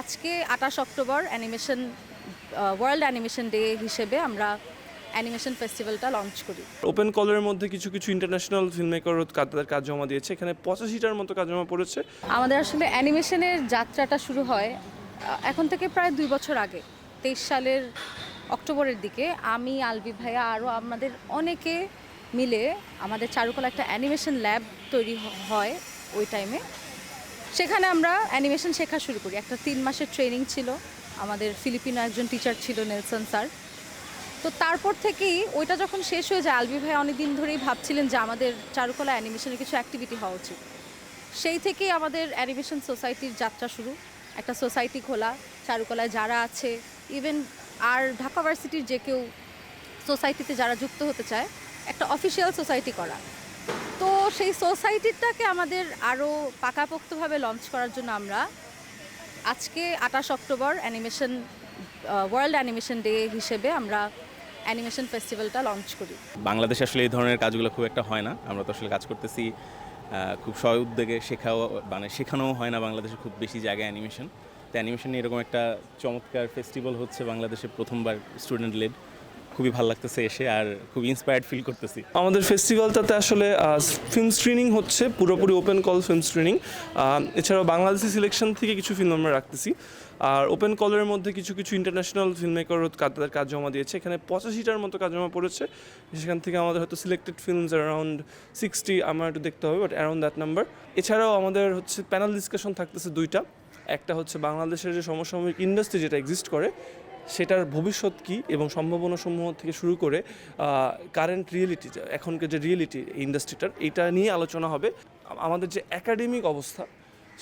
আজকে আঠাশ October animation world animation day হিসেবে আমরা অ্যানিমেশন ফেস্টিভ্যালটা লঞ্চ করি। ওপেন কলের মধ্যে কিছু কিছু ইন্টারন্যাশনাল ফিল্ম মেকার তাদের কাজ জমা দিয়েছে। এখানে পঁচাশিটার মতো কাজ জমা পড়েছে। আমাদের আসলে অ্যানিমেশনের যাত্রাটা শুরু হয় এখন থেকে প্রায় দুই বছর আগে তেইশ সালের অক্টোবরের দিকে। আমি আলবি ভাইয়া আরও আমাদের অনেকে মিলে আমাদের চারুকলা একটা অ্যানিমেশন ল্যাব তৈরি হয় ওই টাইমে সেখানে আমরা অ্যানিমেশন শেখা শুরু করি। একটা তিন মাসের ট্রেনিং ছিল। আমাদের ফিলিপিনো একজন টিচার ছিল, নেলসন স্যার। তো তারপর থেকেই ওইটা যখন শেষ হয়ে যায়, আলবি ভাই অনেক দিন ধরেই ভাবছিলেন যে আমাদের চারুকলা অ্যানিমেশনের কিছু অ্যাক্টিভিটি হওয়া উচিত। সেই থেকেই আমাদের অ্যানিমেশন সোসাইটির যাত্রা শুরু। একটা সোসাইটি খোলা, চারুকলায় যারা আছে ইভেন আর ঢাকা ভার্সিটির যে কেউ সোসাইটিতে যারা যুক্ত হতে চায়, একটা অফিসিয়াল সোসাইটি করা। সেই সোসাইটিটাকে আমাদের আরও পাকাপোক্তভাবে লঞ্চ করার জন্য আমরা আজকে আঠাশ October animation world animation day হিসেবে আমরা অ্যানিমেশন ফেস্টিভ্যালটা লঞ্চ করি। বাংলাদেশে আসলে এই ধরনের কাজগুলো খুব একটা হয় না। আমরা তো আসলে কাজ করতেছি খুব সয় উদ্যোগে শেখাও মানে শেখানোও হয় না বাংলাদেশে খুব বেশি জায়গায় অ্যানিমেশন তো অ্যানিমেশন এরকম একটা চমৎকার ফেস্টিভ্যাল হচ্ছে বাংলাদেশে প্রথমবার স্টুডেন্ট লেড খুবই ভালো লাগতেছে এসে আর খুব ইন্সপায়ার্ড ফিল করতেছি। আমাদের ফেস্টিভ্যালটাতে আসলে ফিল্ম স্ক্রিনিং হচ্ছে, পুরোপুরি ওপেন কল ফিল্ম স্ক্রিনিং এছাড়াও বাংলাদেশি সিলেকশন থেকে কিছু ফিল্ম আমরা রাখতেছি। আর ওপেন কলের মধ্যে কিছু কিছু ইন্টারন্যাশনাল ফিল্ম মেকার তাদের কাজ জমা দিয়েছে। এখানে পঁচাশিটার মতো কাজ জমা পড়েছে। সেখান থেকে আমাদের হয়তো সিলেক্টেড ফিল্মস অ্যারাউন্ড সিক্সটি আমার একটু দেখতে হবে বাট অ্যারাউন্ড দ্যাট নাম্বার এছাড়াও আমাদের হচ্ছে প্যানেল ডিসকাশন থাকতেছে দুইটা। একটা হচ্ছে বাংলাদেশের যে সমসাময়িক ইন্ডাস্ট্রি যেটা এক্সিস্ট করে সেটার ভবিষ্যৎ কী এবং সম্ভাবনাসমূহ থেকে শুরু করে কারেন্ট রিয়েলিটি এখনকার যে রিয়েলিটি ইন্ডাস্ট্রিটার এটা নিয়ে আলোচনা হবে। আমাদের যে একাডেমিক অবস্থা,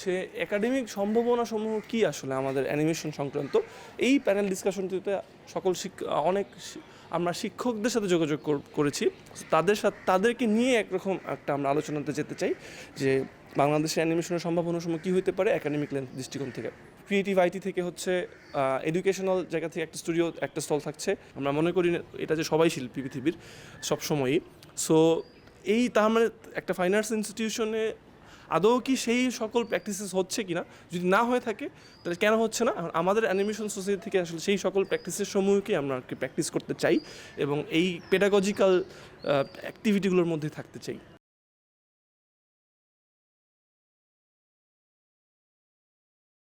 সে একাডেমিক সম্ভাবনাসমূহ কী আসলে আমাদের অ্যানিমেশন সংক্রান্ত, এই প্যানেল ডিসকাশনটিতে সকল অনেক আমরা শিক্ষকদের সাথে যোগাযোগ করেছি। তাদের সাথে, তাদেরকে নিয়ে একরকম একটা আমরা আলোচনাতে যেতে চাই যে বাংলাদেশের অ্যানিমেশনের সম্ভাবনাসমূহ কী হতে পারে একাডেমিক দৃষ্টিকোণ থেকে। ক্রিয়েটিভ আইটি থেকে হচ্ছে এডুকেশনাল জায়গা থেকে একটা স্টুডিও একটা স্টল থাকছে। আমরা মনে করি না, এটা যে সবাই শিল্পী পৃথিবীর সবসময়ই। সো এই তার মানে একটা ফাইন আর্টস ইনস্টিটিউশনে আদৌ কি সেই সকল প্র্যাকটিসেস হচ্ছে কিনা, যদি না হয়ে থাকে, তাহলে কেন হচ্ছে না? আমাদের অ্যানিমেশন সোসাইটি থেকে আসলে সেই সকল প্র্যাকটিসের সমূহকে আমরা আর কি প্র্যাকটিস করতে চাই এবং এই পেডাগজিক্যাল অ্যাক্টিভিটিগুলোর মধ্যে থাকতে চাই।